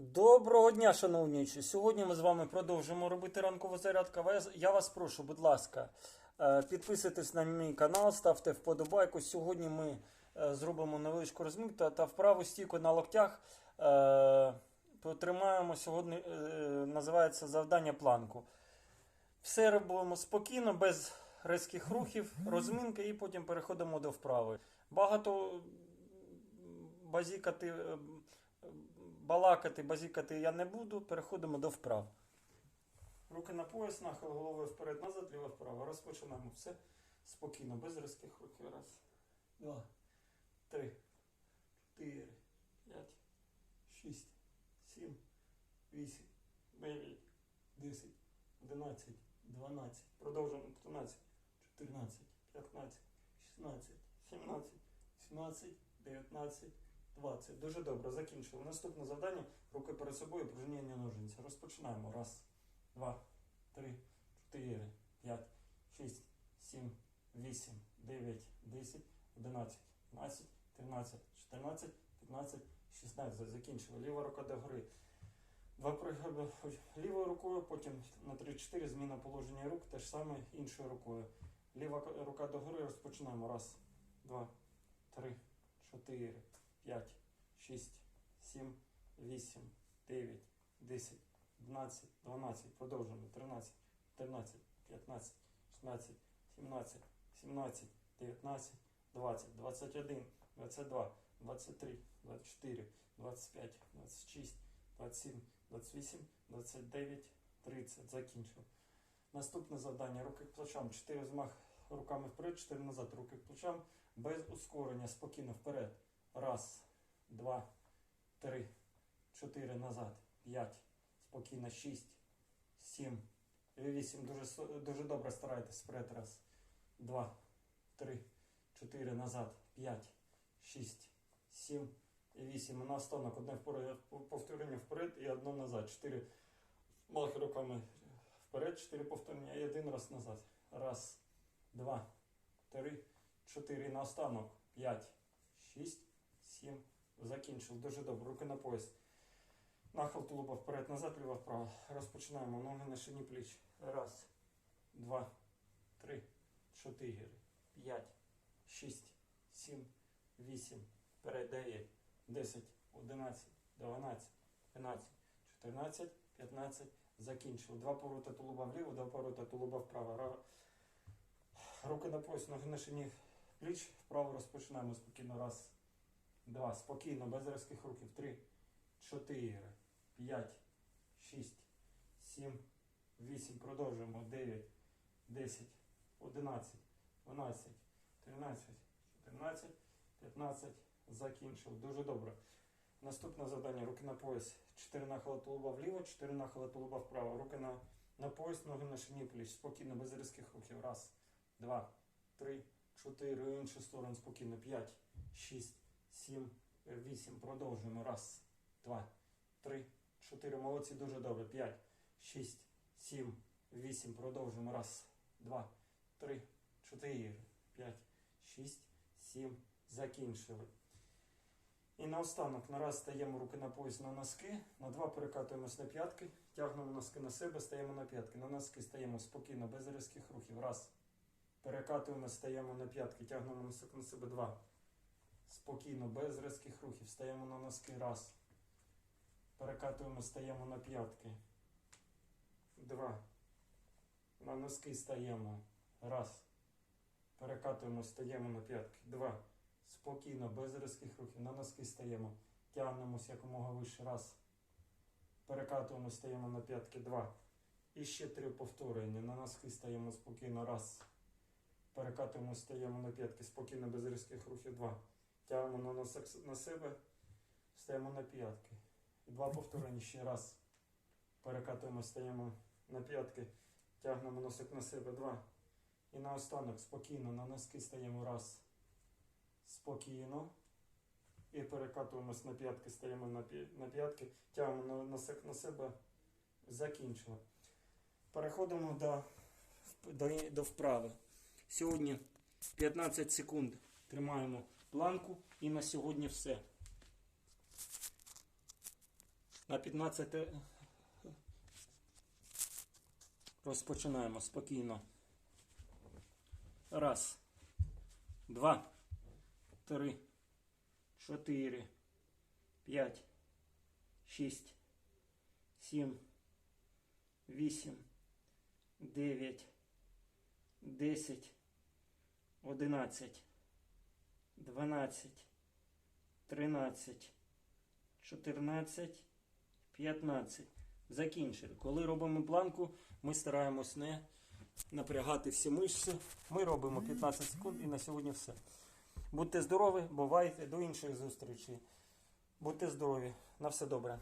Доброго дня, шановні. Сьогодні ми з вами продовжимо робити ранкову зарядку. Я вас прошу, будь ласка, е, підписуйтесь на мій канал, ставте вподобайку. Сьогодні ми е, зробимо невеличку розминку та, вправу стійку на локтях. Е, Потримаємо сьогодні, називається завдання планку. Все робимо спокійно, без різких рухів, розминка і потім переходимо до вправи. Багато базікати, балакати, базікати я не буду. Переходимо до вправ. Руки на пояс, нахил головою вперед, назад, ліво вправо. Розпочинаємо все спокійно, без різких рухів. Раз, два, три, чотири, п'ять, шість, сім, вісім, дев'ять, десять, одинадцять, дванадцять. Продовжуємо 13, 14, 15, 16, 17, 17, 19, 20. Дуже добре, закінчили. Наступне завдання. Руки перед собою, пружинення ножниці. Розпочинаємо. Раз, два, три, чотири, п'ять, шість, сім, вісім, дев'ять, десять, одинадцять, дванадцять, тринадцять, чотирнадцять, п'ятнадцять, шістнадцять. Закінчили. Ліва рука догори. Два пригоби лівою рукою, потім на 3-4 зміна положення рук, те ж саме іншою рукою. Ліва рука догори, розпочинаємо. Раз, два, три, чотири, п'ять, шість, сім, вісім, дев'ять, десять, одинадцять, дванадцять. Продовжуємо. Тринадцять, чотирнадцять, п'ятнадцять, шістнадцять, сімнадцять, сімнадцять, дев'ятнадцять, двадцять, двадцять один, двадцять два, двадцять три, двадцять чотири, двадцять п'ять, двадцять шість, двадцять сім, 28, 29, 30. Закінчив. Наступне завдання. Руки к плечам. 4 змах руками вперед, 4 назад. Руки к плечам. Без ускорення. Спокійно вперед. Раз, два, три, чотири назад. П'ять. Спокійно. Шість, сім, вісім. Дуже, дуже добре старайтесь. Вперед. Раз, два, три, чотири назад. П'ять, шість, сім, і 8. На останок одне повторення вперед і одне назад. 4 махи руками вперед, 4 повторення і один раз назад. Раз, два, три, чотири. На останок. 5, 6, 7. Закінчив. Дуже добре. Руки на пояс. Нахил тулуба вперед, назад, ліво, вправо. Розпочинаємо. Ноги на шині пліч. Раз, два, три, чотири, п'ять, шість, сім, вісім. Вперед, дев'ять. 10, 11, 12, 13, 14, 15. Закінчили. Два поворота тулуба вліво, два поворота тулуба вправо. Руки на пояс, ноги на шині пліч. Вправо розпочинаємо спокійно. Раз, два. Спокійно, без різких рухів. Три, чотири, п'ять, шість, сім, вісім. Продовжуємо. Дев'ять, десять, одинадцять, дванадцять, тринадцять, чотирнадцять, п'ятнадцять. Закінчив. Дуже добре. Наступне завдання. Руки на пояс. 4 нахила тулуба вліво, 4 нахила тулуба вправо. Руки на, на пояс, ноги на шині пліч. Спокійно, без різких рухів. Раз, два, три, чотири. Іншу сторону спокійно. П'ять, шість, сім, вісім. Продовжуємо. Раз, два, три, чотири. Молодці, дуже добре. П'ять, шість, сім, вісім. Продовжуємо. Раз, два, три, чотири, п'ять, шість, сім. Закінчили. І наостанок нараз стаємо руки на пояс на носки, на два перекатуємось на п'ятки, тягнемо носки на себе, стаємо на п'ятки. На носки стаємо спокійно, без різких рухів. Раз. Перекатуємо, стаємо на п'ятки, тягнемо носок на себе. Два. Спокійно, без різких рухів. Стаємо на носки. Раз. Перекатуємо, стаємо на п'ятки. Два. На носки стаємо. Раз. Перекатуємо, стаємо на п'ятки. Два. Спокійно, без різких рухів. На носки стаємо. Тягнемось якомога вище. Раз. Перекатуємо, стаємо на п'ятки. Два. І ще три повторення. На носки стаємо спокійно. Раз. Перекатуємо, стаємо на п'ятки. Спокійно, без різких рухів. Два. Тягнемо на на себе. Стаємо на п'ятки. І два повторення ще раз. Перекатуємо, стаємо на п'ятки. Тягнемо носок на себе. Два. І наостанок спокійно на носки стаємо раз. Спокійно. І перекатуємось на п'ятки, стаємо на, п'ятки, тягнемо на, носок на себе. Закінчили. Переходимо до, до, до вправи. Сьогодні 15 секунд тримаємо планку і на сьогодні все. На 15 розпочинаємо спокійно. Раз, два, три, чотири, п'ять, шість, сім, вісім, дев'ять, десять, одинадцять, дванадцять, тринадцять, чотирнадцять, п'ятнадцять. Закінчили. Коли робимо планку, ми стараємось не напрягати всі мишці. Ми робимо 15 секунд і на сьогодні все. Будьте здорові, бувайте, до інших зустрічей. Будьте здорові. На все добре.